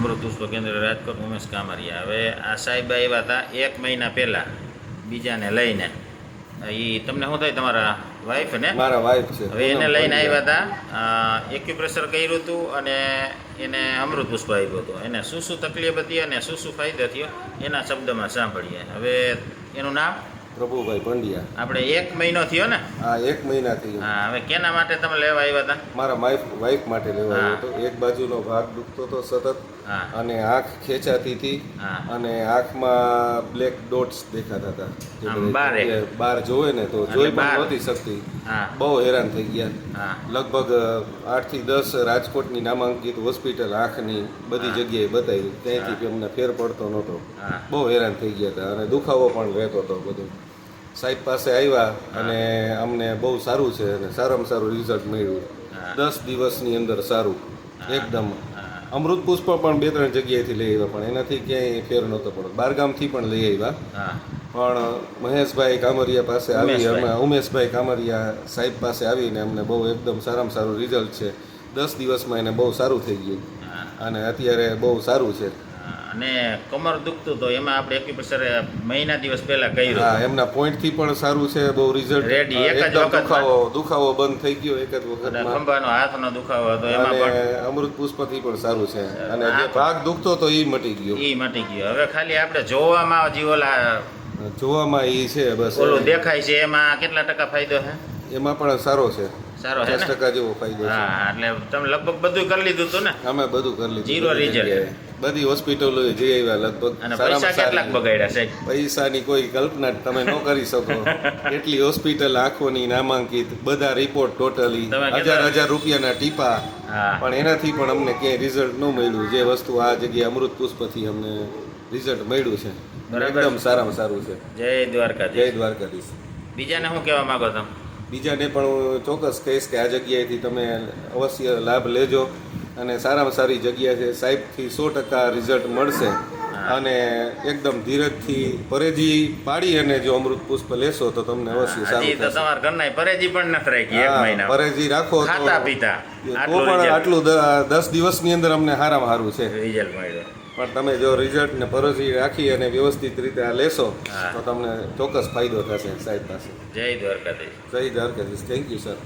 અમૃત પુષ્પ કેન્દ્ર રાજકોટ ઉમેશ કામરિયા હવે આ સાહેબ આવ્યા હતા એક મહિના પહેલાં બીજાને લઈને. એ તમને શું થાય? તમારા વાઈફ ને? મારા વાઈફ છે. હવે એને લઈને આવ્યા હતા એક્યુપ્રેશર કર્યું હતું અને એને અમૃત પુષ્પ આવ્યું હતું. એને શું શું તકલીફ હતી અને શું શું ફાયદો થયો? એના શબ્દમાં સાંભળીએ. હવે એનું નામ? પ્રભુભાઈ પંડ્યા આપણે એક મહિનો થયો ને? હા એક મહિનાથી હા હવે કેના માટે તમે લેવા આવ્યા હતા? મારા વાઈફ વાઈફ માટે લેવા આવ્યો હતો. એક બાજુનો ભાગ દુખતો હતો સતત અને આંખ ખેંચાતી હતી અને આંખમાં બ્લેક ડોટ્સ દેખાતા હતા. બારે. જોવે ને તો જોઈ. પણ નહોતી શકતી. બહુ હેરાન થઈ ગયા. લગભગ આઠથી દસ રાજકોટની નામાંકિત હોસ્પિટલ આંખની બધી. જગ્યાએ બતાવી. ત્યાંથી અમને ફેર પડતો નહોતો. બહુ હેરાન થઈ ગયા હતા અને દુખાવો પણ રહેતો હતો બધું. સાહેબ પાસે આવ્યા અને અમને બહુ સારું છે અને સારામાં સારું રિઝલ્ટ મળ્યું. દસ દિવસની અંદર સારું. એકદમ. અમૃત પુષ્પ પણ બે ત્રણ જગ્યાએથી લઈ આવ્યા પણ એનાથી ક્યાંય ફેર નહોતો પડતો. બારગામથી પણ લઈ આવ્યા. પણ મહેશભાઈ કામરિયા પાસે આવી. અમે ઉમેશભાઈ કામરિયા સાહેબ પાસે આવીને અમને બહુ એકદમ સારામાં સારું રિઝલ્ટ છે. દસ દિવસમાં એને બહુ સારું થઈ ગયું. અને અત્યારે બહુ સારું છે. અને કમર દુખતું તો એમાં આપણે એક્યુપ્રેશર મહિના દિવસ પહેલા કર્યું. હા એમના પોઈન્ટથી પણ સારું છે બહુ રિઝલ્ટ રેડી એક જ વખત દુખાવો દુખાવો બંધ થઈ ગયો એક જ અને વખતમાં ખંભાનો હાથનો દુખાવો હતો એમાં પણ અમૃત પુષ્પથી પણ સારું છે. અને જે ભાગ દુખતો તો એ મટી ગયો. એ મટી ગયો. હવે ખાલી આપણે જોવામાં જે ઓલા જોવામાં એ છે બસ. ઓલું દેખાય છે એમાં કેટલા ટકા ફાયદો છે? એમાં પણ સારો છે. સારો છે ને? ટકા જેવો ફાયદો છે. હા એટલે તમે લગભગ બધું કરી લીધું હતું ને? અમે બધું કરી લીધું result. જગ્યાએ. બધી હોસ્પિટલો જઈ આવ્યા લગભગ પૈસા કેટલાક બગાડ્યા પૈસાની કોઈ કલ્પના તમે ન કરી શકો. એટલી હોસ્પિટલ આંખોની નામાંકિત બધા રિપોર્ટ ટોટલી હજાર હજાર રૂપિયાના ટીપા. પણ એનાથી પણ અમને ક્યાંય રિઝલ્ટ ન મળ્યું. જે વસ્તુ આ જગ્યાએ અમૃત પુષ્પથી અમને રિઝલ્ટ મળ્યું છે. એકદમ સારામાં સારું છે. જય દ્વારકાધીશ. જય દ્વારકાધીશ. બીજાને શું કહેવા માંગો તમે બીજાને પણ હું ચોક્કસ કહીશ કે આ જગ્યાએથી તમે અવશ્ય લાભ લેજો. અને સારામાં સારી જગ્યા છે. સાહેબથી સો ટકા રિઝલ્ટ મળશે. અને એકદમ ધીરજથી પરેજી પાડી અને જો અમૃત પુષ્પ લેશો તો તમને અવશ્ય સારું તો તમારા ઘરના પરેજી પણ નથી રાખી એક મહિના પરેજી રાખો ખાતા પીતા. તો આટલું પણ આટલું દસ દિવસની અંદર અમને સારામાં સારું છે. રિઝલ્ટ મળ્યું. પણ તમે જો રિઝલ્ટ ને પરેજી રાખી અને વ્યવસ્થિત રીતે આ લેશો તો તમને ચોક્કસ ફાયદો થશે સાહેબ પાસે. જય દ્વારકાધીશ. જય દ્વારકાધીશ. Thank you sir